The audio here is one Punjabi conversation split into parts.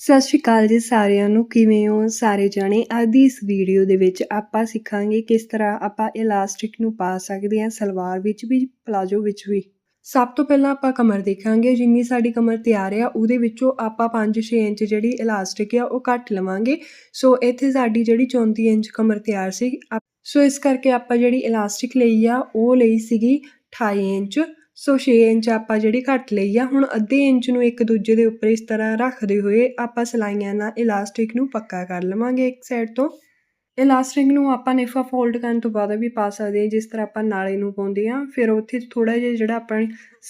ਸਤਿ ਸ਼੍ਰੀ ਅਕਾਲ ਜੀ ਸਾਰਿਆਂ ਨੂੰ, ਕਿਵੇਂ ਹੋ ਸਾਰੇ ਜਾਣੇ? ਅੱਜ ਦੀ ਇਸ ਵੀਡੀਓ ਦੇ ਵਿੱਚ ਆਪਾਂ ਸਿੱਖਾਂਗੇ ਕਿਸ ਤਰ੍ਹਾਂ ਆਪਾਂ ਇਲਾਸਟਿਕ ਨੂੰ ਪਾ ਸਕਦੇ ਹਾਂ ਸਲਵਾਰ ਵਿੱਚ ਵੀ ਪਲਾਜੋ ਵਿੱਚ ਵੀ। ਸਭ ਤੋਂ ਪਹਿਲਾਂ ਆਪਾਂ ਕਮਰ ਦੇਖਾਂਗੇ, ਜਿੰਨੀ ਸਾਡੀ ਕਮਰ ਤਿਆਰ ਆ, ਉਹਦੇ ਵਿੱਚੋਂ ਆਪਾਂ 5-6 ਇੰਚ ਜਿਹੜੀ ਇਲਾਸਟਿਕ ਆ, ਉਹ ਘੱਟ ਲਵਾਂਗੇ। ਸੋ ਇੱਥੇ ਸਾਡੀ ਜਿਹੜੀ 34 ਇੰਚ ਕਮਰ ਤਿਆਰ ਸੀ, ਆਪ- ਸੋ ਇਸ ਕਰਕੇ ਆਪਾਂ ਜਿਹੜੀ ਇਲਾਸਟਿਕ ਲਈ ਆ, ਉਹ ਲਈ ਸੀਗੀ 28 ਇੰਚ। ਸੋ 6 ਇੰਚ ਆਪਾਂ ਜਿਹੜੀ ਘੱਟ ਲਈ ਆ, ਹੁਣ ਅੱਧੇ ਇੰਚ ਨੂੰ ਇੱਕ ਦੂਜੇ ਦੇ ਉੱਪਰ ਇਸ ਤਰ੍ਹਾਂ ਰੱਖਦੇ ਹੋਏ ਆਪਾਂ ਸਲਾਈਆਂ ਨਾਲ ਇਲਾਸਟਿਕ ਨੂੰ ਪੱਕਾ ਕਰ ਲਵਾਂਗੇ ਇੱਕ ਸਾਈਡ ਤੋਂ। ਇਲਾਸਟਿਕ ਨੂੰ ਆਪਾਂ ਨੇਫਾ ਫੋਲਡ ਕਰਨ ਤੋਂ ਬਾਅਦ ਵੀ ਪਾ ਸਕਦੇ ਹਾਂ, ਜਿਸ ਤਰ੍ਹਾਂ ਆਪਾਂ ਨਾਲੇ ਨੂੰ ਪਾਉਂਦੇ ਆ ਫਿਰ ਉੱਥੇ ਥੋੜਾ ਜਿਹਾ ਜਿਹੜਾ ਆਪਾਂ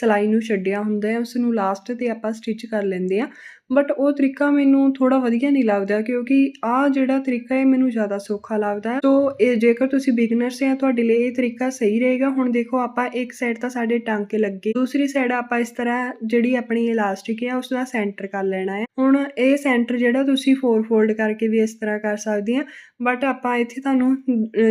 ਸਲਾਈ ਨੂੰ ਛੱਡਿਆ ਹੁੰਦਾ ਹੈ ਉਸ ਨੂੰ ਲਾਸਟ ਤੇ ਆਪਾਂ ਸਟਿਚ ਕਰ ਲੈਂਦੇ ਆ ਬਟ ਉਹ ਤਰੀਕਾ ਮੈਨੂੰ ਥੋੜਾ ਵਧੀਆ ਨਹੀਂ ਲੱਗਦਾ ਕਿਉਂਕਿ ਆ ਜਿਹੜਾ ਤਰੀਕਾ ਹੈ, ਮੈਨੂੰ ਜ਼ਿਆਦਾ ਸੌਖਾ ਲੱਗਦਾ ਹੈ। ਸੋ ਇਹ ਜੇਕਰ ਤੁਸੀਂ ਬਿਗਨਰਸ ਆ ਤੁਹਾਡੇ ਲਈ ਇਹ ਤਰੀਕਾ ਸਹੀ ਰਹੇਗਾ। ਹੁਣ ਦੇਖੋ, ਆਪਾਂ ਇੱਕ ਸਾਈਡ ਤਾਂ ਸਾਡੇ ਟਾਂਕੇ ਲੱਗੇ, ਦੂਸਰੀ ਸਾਈਡ ਆਪਾਂ ਇਸ ਤਰ੍ਹਾਂ ਜਿਹੜੀ ਆਪਣੀ ਇਲਾਸਟਿਕ ਹੈ ਉਸ ਦਾ ਸੈਂਟਰ ਕਰ ਲੈਣਾ ਹੈ। ਹੁਣ ਇਹ ਸੈਂਟਰ ਜਿਹੜਾ ਤੁਸੀਂ ਫੋਰ ਫੋਲਡ ਕਰਕੇ ਵੀ ਇਸ ਤਰ੍ਹਾਂ ਕਰ ਸਕਦੇ ਆ ਬਟ ਆਪਾਂ ਇੱਥੇ ਤੁਹਾਨੂੰ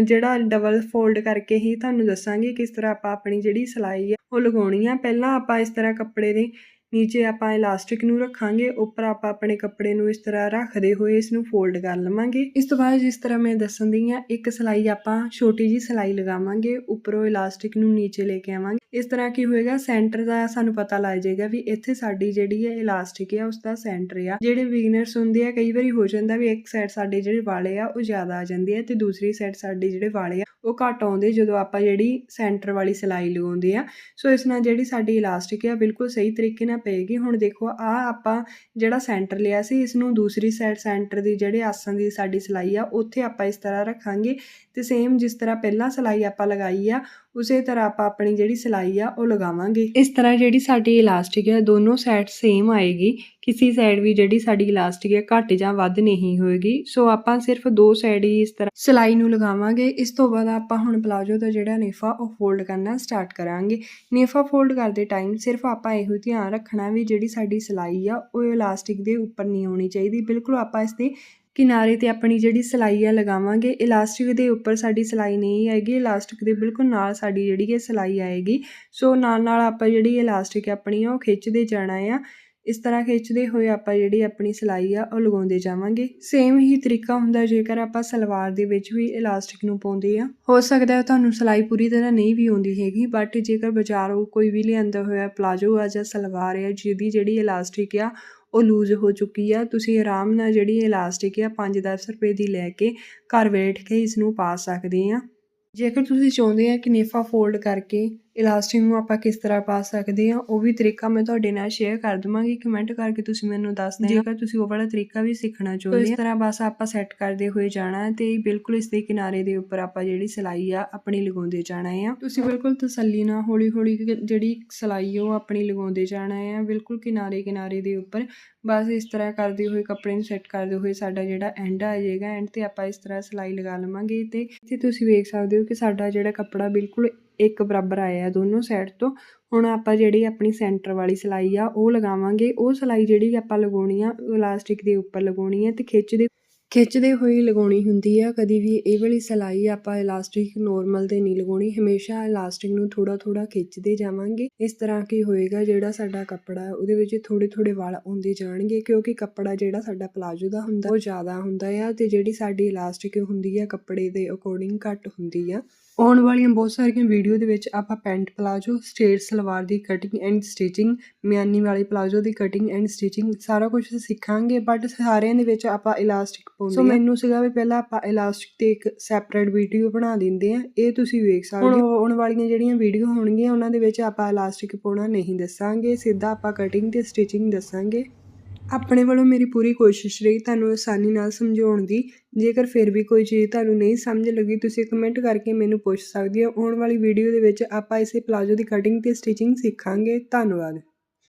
ਜਿਹੜਾ ਡਬਲ ਫੋਲਡ ਕਰਕੇ ਹੀ ਤੁਹਾਨੂੰ ਦੱਸਾਂਗੇ ਕਿਸ ਤਰ੍ਹਾਂ ਆਪਾਂ ਆਪਣੀ ਜਿਹੜੀ ਸਿਲਾਈ ਹੈ, ਉਹ ਲਗਾਉਣੀ ਆ ਪਹਿਲਾਂ ਪਹਿਲਾਂ ਆਪਾਂ ਇਸ ਤਰ੍ਹਾਂ ਕੱਪੜੇ ਦੇ ਨੀਚੇ ਆਪਾਂ ਇਲਾਸਟਿਕ ਨੂੰ ਰੱਖਾਂਗੇ, ਉੱਪਰ ਆਪਾਂ ਆਪਣੇ ਕੱਪੜੇ ਨੂੰ ਇਸ ਤਰ੍ਹਾਂ ਰੱਖਦੇ ਹੋਏ ਇਸ ਨੂੰ ਫੋਲਡ ਕਰ ਲਵਾਂਗੇ। ਇਸ ਤੋਂ ਬਾਅਦ ਜਿਸ ਤਰ੍ਹਾਂ ਮੈਂ ਦੱਸਣ ਦੀ ਆ ਇੱਕ ਸਿਲਾਈ ਆਪਾਂ ਛੋਟੀ ਜੀ ਸਿਲਾਈ ਲਗਾਵਾਂਗੇ, ਉੱਪਰੋਂ ਇਲਾਸਟਿਕ ਨੂੰ ਨੀਚੇ ਲੈ ਕੇ ਆਵਾਂਗੇ। ਇਸ ਤਰ੍ਹਾਂ ਕੀ ਹੋਏਗਾ ਸੈਂਟਰ ਦਾ ਸਾਨੂੰ ਪਤਾ ਲੱਗ ਜਾਏਗਾ ਵੀ ਇੱਥੇ ਸਾਡੀ ਜਿਹੜੀ ਹੈ ਇਲਾਸਟਿਕ ਹੈ ਉਸ ਦਾ ਸੈਂਟਰ ਆ। ਜਿਹੜੇ ਬਿਗਨਰਸ ਹੁੰਦੇ ਆ, ਕਈ ਵਾਰੀ ਹੋ ਜਾਂਦਾ ਵੀ ਇੱਕ ਸਾਈਡ ਸਾਡੇ ਜਿਹੜੇ ਵਾਲੇ ਆ, ਉਹ ਜ਼ਿਆਦਾ ਆ ਜਾਂਦੇ ਆ ਤੇ ਦੂਸਰੀ ਸਾਈਡ ਸਾਡੇ ਜਿਹੜੇ ਵਾਲੇ ਆ, ਉਹ ਘੱਟ ਆਉਂਦੇ ਜਦੋਂ ਆਪਾਂ ਜਿਹੜੀ ਸੈਂਟਰ ਵਾਲੀ ਸਿਲਾਈ ਲਗਾਉਂਦੇ ਆ। ਸੋ ਇਸ ਨਾਲ ਜਿਹੜੀ ਸਾਡੀ ਇਲਾਸਟਿਕ ਆ, ਬਿਲਕੁਲ ਸਹੀ ਤਰੀਕੇ ਨਾਲ ਪਏਗੀ ਹੁਣ ਦੇਖੋ ਆ ਆਪਾਂ ਜਿਹੜਾ ਸੈਂਟਰ ਲਿਆ ਸੀ ਇਸ ਨੂੰ ਦੂਸਰੀ ਸਾਈਡ ਸੈਂਟਰ ਦੀ ਜਿਹੜੇ ਆਸਾਂ ਦੀ ਸਾਡੀ ਸਿਲਾਈ ਆ, ਉੱਥੇ ਆਪਾਂ ਇਸ ਤਰ੍ਹਾਂ ਰੱਖਾਂਗੇ ਤੇ ਸੇਮ ਜਿਸ ਤਰ੍ਹਾਂ ਪਹਿਲਾਂ ਸਿਲਾਈ ਆਪਾਂ ਲਗਾਈ ਆ ਉਸੇ ਤਰ੍ਹਾਂ ਆਪਾਂ ਆਪਣੀ ਜਿਹੜੀ ਸਿਲਾਈ ਆ, ਉਹ ਲਗਾਵਾਂਗੇ। ਇਸ ਤਰ੍ਹਾਂ ਜਿਹੜੀ ਸਾਡੀ ਇਲਾਸਟਿਕ ਹੈ ਦੋਨੋਂ ਸਾਈਡ ਸੇਮ ਆਏਗੀ। ਕਿਸੇ ਸਾਈਡ ਵੀ ਜਿਹੜੀ ਸਾਡੀ ਇਲਾਸਟਿਕ ਹੈ ਘੱਟ ਜਾਂ ਵੱਧ ਨਹੀਂ ਹੋਏਗੀ। ਸੋ ਆਪਾਂ ਸਿਰਫ ਦੋ ਸਾਈਡ ਹੀ ਇਸ ਤਰ੍ਹਾਂ ਸਿਲਾਈ ਨੂੰ ਲਗਾਵਾਂਗੇ। ਇਸ ਤੋਂ ਬਾਅਦ ਆਪਾਂ ਹੁਣ ਪਲਾਜੋ ਦਾ ਜਿਹੜਾ ਨੇਫਾ, ਉਹ ਫੋਲਡ ਕਰਨਾ ਸਟਾਰਟ ਕਰਾਂਗੇ। ਨੇਫਾ ਫੋਲਡ ਕਰਦੇ ਟਾਈਮ ਸਿਰਫ ਆਪਾਂ ਇਹੋ ਧਿਆਨ ਰੱਖਣਾ ਵੀ ਜਿਹੜੀ ਸਾਡੀ ਸਿਲਾਈ ਆ, ਉਹ ਇਲਾਸਟਿਕ ਦੇ ਉੱਪਰ ਨਹੀਂ ਹੋਣੀ ਚਾਹੀਦੀ। ਬਿਲਕੁਲ ਆਪਾਂ ਇਸ ਦੇ ਕਿਨਾਰੇ ਤੇ ਆਪਣੀ ਜਿਹੜੀ ਸਿਲਾਈ ਆ ਲਗਾਵਾਂਗੇ। ਇਲਾਸਟਿਕ ਦੇ ਉੱਪਰ ਸਾਡੀ ਸਿਲਾਈ ਨਹੀਂ ਆਏਗੀ ਇਲਾਸਟਿਕ ਦੇ ਬਿਲਕੁਲ ਨਾਲ ਸਾਡੀ ਜਿਹੜੀ ਹੈ ਸਿਲਾਈ ਆਏਗੀ। ਸੋ ਨਾਲ ਨਾਲ ਆਪਾਂ ਜਿਹੜੀ ਇਲਾਸਟਿਕ ਆਪਣੀ ਆ ਉਹ ਖਿੱਚਦੇ ਜਾਣਾ ਆ। ਇਸ ਤਰ੍ਹਾਂ ਖਿੱਚਦੇ ਹੋਏ ਆਪਾਂ ਜਿਹੜੀ ਆਪਣੀ ਸਿਲਾਈ ਆ ਉਹ ਲਗਾਉਂਦੇ ਜਾਵਾਂਗੇ। ਸੇਮ ਹੀ ਤਰੀਕਾ ਹੁੰਦਾ ਜੇਕਰ ਆਪਾਂ ਸਲਵਾਰ ਦੇ ਵਿੱਚ ਵੀ ਇਲਾਸਟਿਕ ਨੂੰ ਪਾਉਂਦੇ ਆ। ਹੋ ਸਕਦਾ ਹੈ ਤੁਹਾਨੂੰ ਸਿਲਾਈ ਪੂਰੀ ਤਰ੍ਹਾਂ ਨਹੀਂ ਵੀ ਆਉਂਦੀ ਹੈਗੀ ਬਟ ਜੇਕਰ ਬਾਜ਼ਾਰੋਂ ਕੋਈ ਵੀ ਲਿਆਂਦਾ ਹੋਇਆ ਪਲਾਜੋ ਆ ਜਾਂ ਸਲਵਾਰ ਆ ਜਿਹਦੀ ਜਿਹੜੀ ਇਲਾਸਟਿਕ ਆ ਉਹ ਲੂਜ਼ ਹੋ ਚੁੱਕੀ ਆ। ਤੁਸੀਂ ਆਰਾਮ ਨਾਲ ਜਿਹੜੀ ਇਲਾਸਟਿਕ ਆ 5-10 ਰੁਪਏ ਦੀ ਲੈ ਕੇ ਘਰ ਬੈਠ ਕੇ ਇਸ ਨੂੰ ਪਾ ਸਕਦੇ ਆ। ਜੇਕਰ ਤੁਸੀਂ ਚਾਹੁੰਦੇ ਆ ਕਿ ਨੇਫਾ ਫੋਲਡ ਕਰਕੇ ਇਲਾਸਟਿਕ ਨੂੰ ਆਪਾਂ ਕਿਸ ਤਰ੍ਹਾਂ ਪਾ ਸਕਦੇ ਆ ਉਹ ਵੀ ਤਰੀਕਾ ਮੈਂ ਤੁਹਾਡੇ ਨਾਲ ਸ਼ੇਅਰ ਕਰ ਦਵਾਂਗੀ। ਕਮੈਂਟ ਕਰਕੇ ਤੁਸੀਂ ਮੈਨੂੰ ਦੱਸ ਦੇਣਾ ਜੇਕਰ ਤੁਸੀਂ ਉਹ ਵਾਲਾ ਤਰੀਕਾ ਵੀ ਸਿੱਖਣਾ ਚਾਹੁੰਦੇ ਆ ਇਸ ਤਰ੍ਹਾਂ ਬਸ ਆਪਾਂ ਸੈੱਟ ਕਰਦੇ ਹੋਏ ਜਾਣਾ ਹੈ ਤੇ ਬਿਲਕੁਲ ਇਸ ਦੇ ਕਿਨਾਰੇ ਦੇ ਉੱਪਰ ਆਪਾਂ ਜਿਹੜੀ ਸਿਲਾਈ ਆ ਆਪਣੀ ਲਗਾਉਂਦੇ ਜਾਣਾ ਆ ਤੁਸੀਂ ਬਿਲਕੁਲ ਤਸੱਲੀ ਨਾਲ ਹੌਲੀ ਹੌਲੀ ਜਿਹੜੀ ਸਿਲਾਈ ਉਹ ਆਪਣੀ ਲਗਾਉਂਦੇ ਜਾਣਾ ਆ ਬਿਲਕੁਲ ਕਿਨਾਰੇ ਕਿਨਾਰੇ ਦੇ ਉੱਪਰ ਬਸ ਇਸ ਤਰ੍ਹਾਂ ਕਰਦੇ ਹੋਏ ਕੱਪੜੇ ਨੂੰ ਸੈੱਟ ਕਰਦੇ ਹੋਏ ਸਾਡਾ ਜਿਹੜਾ ਐਂਡ ਆ ਜਾਏਗਾ। ਐਂਡ ਤੇ ਆਪਾਂ ਇਸ ਤਰ੍ਹਾਂ ਸਿਲਾਈ ਲਗਾ ਲਵਾਂਗੇ ਤੇ ਇੱਥੇ ਤੁਸੀਂ ਵੇਖ ਸਕਦੇ ਹੋ ਕਿ ਸਾਡਾ ਜਿਹੜਾ ਕੱਪੜਾ ਬਿਲਕੁਲ ਇੱਕ ਬਰਾਬਰ ਆਇਆ ਆ ਦੋਨੋਂ ਸਾਈਡ ਤੋਂ। ਹੁਣ ਆਪਾਂ ਜਿਹੜੀ ਆਪਣੀ ਸੈਂਟਰ ਵਾਲੀ ਸਿਲਾਈ ਆ, ਉਹ ਲਗਾਵਾਂਗੇ। ਉਹ ਸਿਲਾਈ ਜਿਹੜੀ ਆਪਾਂ ਲਗਾਉਣੀ ਆ ਇਲਾਸਟਿਕ ਦੇ ਉੱਪਰ ਲਗਾਉਣੀ ਆ ਤੇ ਖਿੱਚਦੇ ਖਿੱਚਦੇ ਹੋਏ ਲਗਾਉਣੀ ਹੁੰਦੀ ਆ। ਕਦੀ ਵੀ ਇਹ ਵਾਲੀ ਸਿਲਾਈ ਆਪਾਂ ਇਲਾਸਟਿਕ ਨੋਰਮਲ ਤੇ ਨਹੀਂ ਲਗਾਉਣੀ। ਹਮੇਸ਼ਾ ਇਲਾਸਟਿਕ ਨੂੰ ਥੋੜਾ ਥੋੜਾ ਖਿੱਚਦੇ ਜਾਵਾਂਗੇ। ਇਸ ਤਰ੍ਹਾਂ ਕੀ ਹੋਏਗਾ, ਜਿਹੜਾ ਸਾਡਾ ਕੱਪੜਾ ਉਹਦੇ ਵਿੱਚ ਥੋੜੇ ਥੋੜੇ ਵਾਲ ਆਉਂਦੇ ਜਾਣਗੇ। ਕਿਉਂਕਿ ਕੱਪੜਾ ਜਿਹੜਾ ਸਾਡਾ ਪਲਾਜੋ ਦਾ ਹੁੰਦਾ, ਉਹ ਜ਼ਿਆਦਾ ਹੁੰਦਾ ਆ ਤੇ ਜਿਹੜੀ ਸਾਡੀ ਇਲਾਸਟਿਕ ਹੁੰਦੀ ਆ, ਕੱਪੜੇ ਦੇ ਅਕੋਰਡਿੰਗ ਘੱਟ ਹੁੰਦੀ ਆ। ਆਉਣ ਵਾਲੀਆਂ ਬਹੁਤ ਸਾਰੀਆਂ ਵੀਡੀਓ ਦੇ ਵਿੱਚ ਆਪਾਂ ਪੈਂਟ ਪਲਾਜੋ ਸਟ੍ਰੇਟ ਸਲਵਾਰ ਦੀ ਕਟਿੰਗ ਐਂਡ ਸਟਿਚਿੰਗ ਮਿਆਨੀ ਵਾਲੇ ਪਲਾਜੋ ਦੀ ਕਟਿੰਗ ਐਂਡ ਸਟਿਚਿੰਗ ਸਾਰਾ ਕੁਝ ਸਿੱਖਾਂਗੇ ਬਟ ਸਾਰਿਆਂ ਦੇ ਵਿੱਚ ਆਪਾਂ ਇਲਾਸਟਿਕ ਪਾਉਂਦੇ ਸੋ ਮੈਨੂੰ ਸੀਗਾ ਵੀ ਪਹਿਲਾਂ ਆਪਾਂ ਇਲਾਸਟਿਕ ਤੇ ਇੱਕ ਸੈਪਰੇਟ ਵੀਡੀਓ ਬਣਾ ਦਿੰਦੇ ਆ ਇਹ ਤੁਸੀਂ ਵੇਖ ਸਕਦੇ ਹੋ। ਆਉਣ ਵਾਲੀਆਂ ਜਿਹੜੀਆਂ ਵੀਡੀਓ ਹੋਣਗੀਆਂ ਉਹਨਾਂ ਦੇ ਵਿੱਚ ਆਪਾਂ ਇਲਾਸਟਿਕ ਪਾਉਣਾ ਨਹੀਂ ਦੱਸਾਂਗੇ। ਸਿੱਧਾ ਆਪਾਂ ਕਟਿੰਗ ਤੇ ਸਟਿਚਿੰਗ ਦੱਸਾਂਗੇ। ਆਪਣੇ ਵੱਲੋਂ ਮੇਰੀ ਪੂਰੀ ਕੋਸ਼ਿਸ਼ ਰਹੀ ਤੁਹਾਨੂੰ ਆਸਾਨੀ ਨਾਲ ਸਮਝਾਉਣ ਦੀ। ਜੇਕਰ ਫਿਰ ਵੀ ਕੋਈ ਚੀਜ਼ ਤੁਹਾਨੂੰ ਨਹੀਂ ਸਮਝ ਲੱਗੀ, ਤੁਸੀਂ ਕਮੈਂਟ ਕਰਕੇ ਮੈਨੂੰ ਪੁੱਛ ਸਕਦੇ ਹੋ। ਆਉਣ ਵਾਲੀ ਵੀਡੀਓ ਦੇ ਵਿੱਚ ਆਪਾਂ ਇਸੇ ਪਲਾਜੋ ਦੀ ਕਟਿੰਗ ਤੇ ਸਟਿਚਿੰਗ ਸਿੱਖਾਂਗੇ। ਧੰਨਵਾਦ।